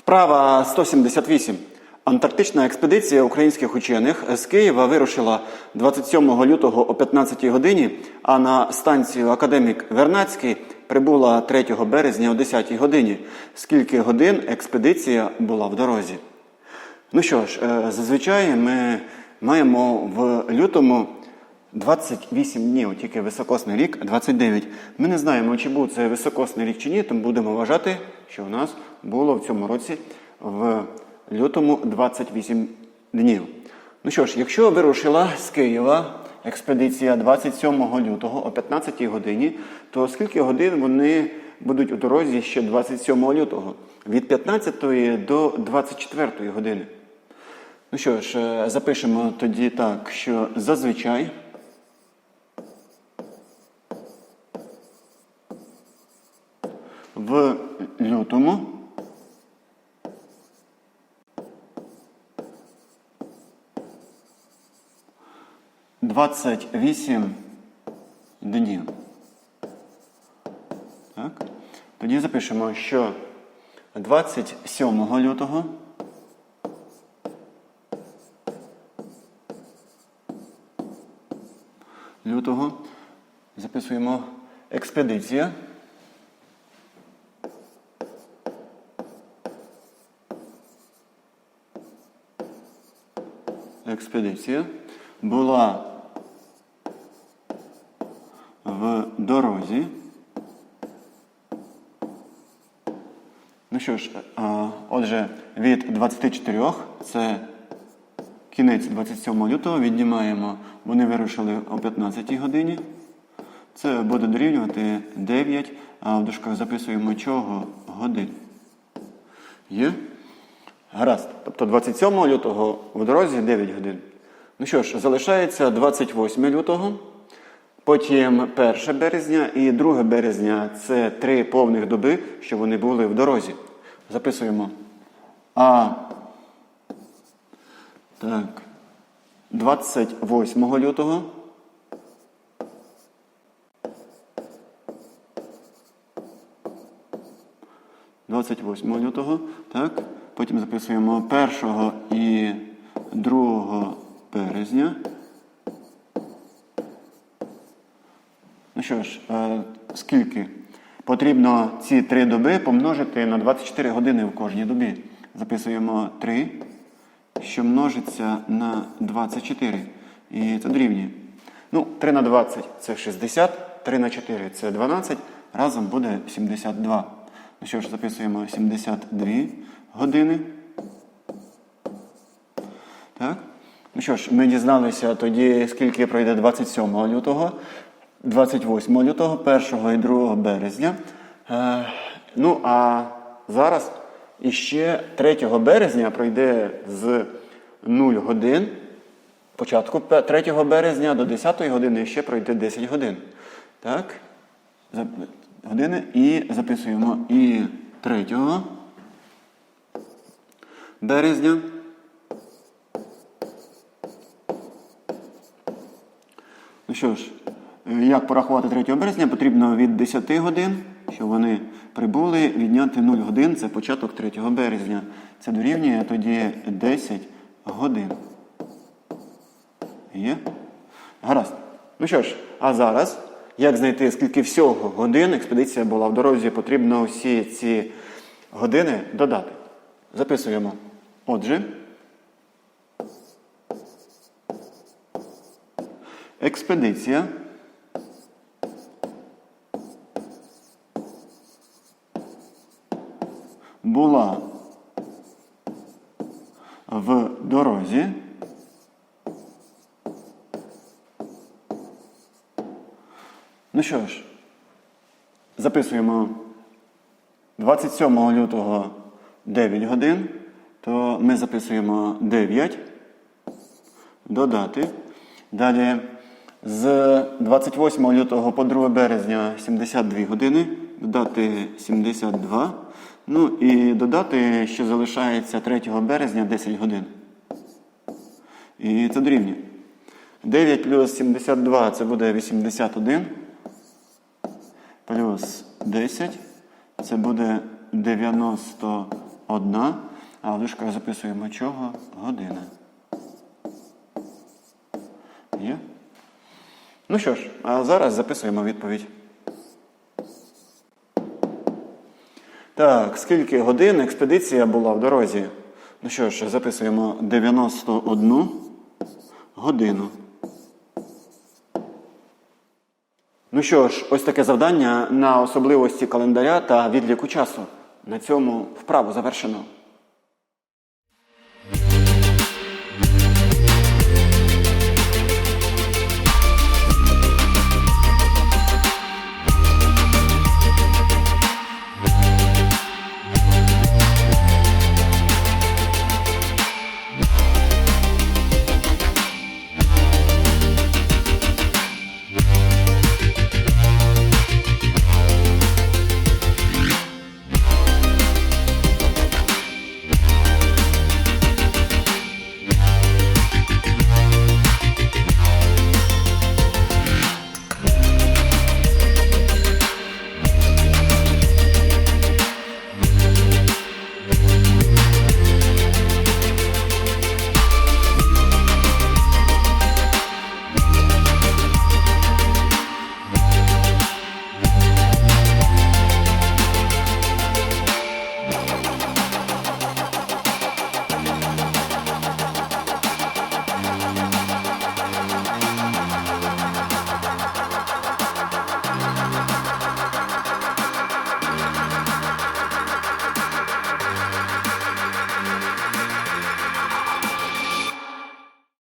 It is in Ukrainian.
Вправа 178. Антарктична експедиція українських учених з Києва вирушила 27 лютого о 15 годині, а на станцію Академік Вернацький прибула 3 березня о 10 годині. Скільки годин експедиція була в дорозі? Ну що ж, е, зазвичай ми маємо в лютому 28 днів, тільки високосний рік 29. Ми не знаємо, чи був це високосний рік чи ні, тому будемо вважати, що у нас було в цьому році в лютому 28 днів. Ну що ж, якщо вирушила з Києва експедиція 27 лютого о 15 годині, то скільки годин вони будуть у дорозі ще 27 лютого? Від 15 до 24 години. Ну що ж, е, запишемо тоді так, що зазвичай в лютому двадцять вісім днів. Так? Тоді запишемо, що 27 лютого лютого записуємо експедиція. Експедиція була в дорозі. Ну що ж, отже, від 24 це кінець 27 лютого віднімаємо, вони вирушили о 15 годині. Це буде дорівнювати 9, а в дужках записуємо чого годин. Є? Гаразд. Тобто 27 лютого в дорозі 9 годин. Ну що ж, залишається 28 лютого, потім 1 березня і 2 березня це три повних доби, що вони були в дорозі. Записуємо. А так. 28 лютого. Двадцять лютого, так. Потім записуємо 1 і 2 березня. Ну що ж, е, скільки? Потрібно ці три доби помножити на 24 години в кожній добі. Записуємо 3 що множиться на 24. І це дорівнює. Ну, 3 на 20 це 60, 3 на 4 це 12. Разом буде 72. Ну що ж, записуємо 72 години. Так? Ну що ж, ми дізналися тоді, скільки пройде 27 лютого, 28 лютого, 1 і 2 березня. Е, ну, а зараз іще 3 березня пройде з 0 годин. Початку 3 березня до 10 години ще пройде 10 годин. Так? Години і записуємо і 3 березня. Ну що ж, як порахувати 3 березня, потрібно від 10 годин, що вони прибули, відняти 0 годин, це початок 3 березня. Це дорівнює тоді 10 годин. Є? Гаразд. Ну що ж, а зараз, як знайти, скільки всього годин експедиція була в дорозі, потрібно всі ці години додати. Записуємо. Отже. Експедиція. Була в дорозі. Ну що ж, записуємо 27 лютого 9 годин, то ми записуємо 9 додати. Далі з 28 лютого по 2 березня 72 години, додати 72. Ну і додати, що залишається 3 березня 10 годин. І це дорівнює. 9 плюс 72 це буде 81. Плюс 10 це буде 91 а дужках записуємо чого? Година. Є? Ну що ж, а зараз записуємо відповідь. Так, скільки годин експедиція була в дорозі? Ну що ж, записуємо 91 годину. Ну що ж, ось таке завдання на особливості календаря та відліку часу. На цьому вправу завершено.